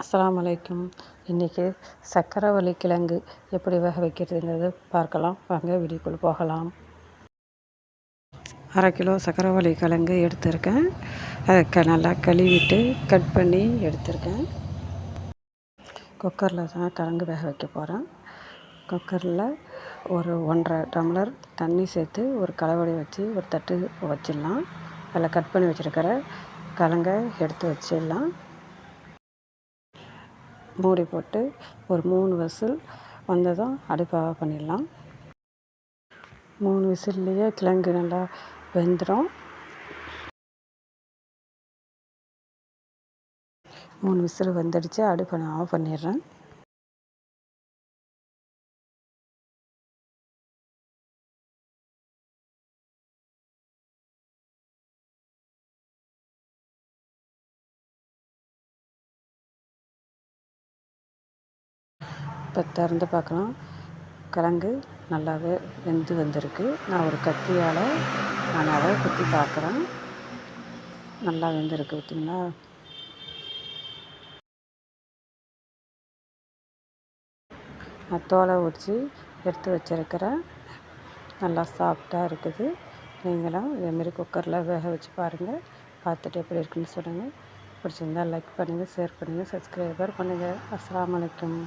அஸ்ஸலாமு அலைக்கும் இன்றைக்கி சக்கரவள்ளி கிழங்கு எப்படி வேக வைக்கிறதுங்கிறது பார்க்கலாம். வாங்க வீடியோக்குள் போகலாம். அரை கிலோ சக்கரவள்ளி கிழங்கு எடுத்திருக்கேன். அதை க நல்லா கழுவிட்டு கட் பண்ணி எடுத்திருக்கேன். குக்கரில் தான் கிழங்கு வேக வைக்க போகிறேன் குக்கரில் ஒரு ஒன்றரை டம்ளர் தண்ணி சேர்த்து ஒரு கலவடை வச்சு ஒரு தட்டு வச்சிடலாம். அதில் கட் பண்ணி வச்சுருக்கிற கிழங்கை எடுத்து வச்சிடலாம். மூடி போட்டு ஒரு மூணு விசில் வந்ததும் அடுப்பை ஆஃப் பண்ணிடலாம். மூணு விசில்லையே கிழங்கு நல்லா வெந்துடும் மூணு விசில் வந்துடுச்சு அடுப்பை நான் ஆஃப் பண்ணிடுறேன். இப்போ திறந்து பார்க்கலாம். கிழங்கு நல்லாவே வெந்து வந்திருக்கு. நான் ஒரு கத்தியால் நான் அதை குத்தி பார்க்குறேன். நல்லா வெந்திருக்கு பார்த்தீங்களா? நான் தோலை உரித்து எடுத்து வச்சுருக்கிறேன். நல்லா சாஃப்டாக இருக்குது. நீங்களும் இதேமாரி குக்கரில் வேக வச்சு பாருங்கள் பார்த்துட்டு எப்படி இருக்குன்னு சொல்லுங்கள் பிடிச்சிருந்தால் லைக் பண்ணுங்கள் ஷேர் பண்ணுங்கள் சப்ஸ்கிரைபர் பண்ணுங்கள் அஸ்லாம் வலைக்கம்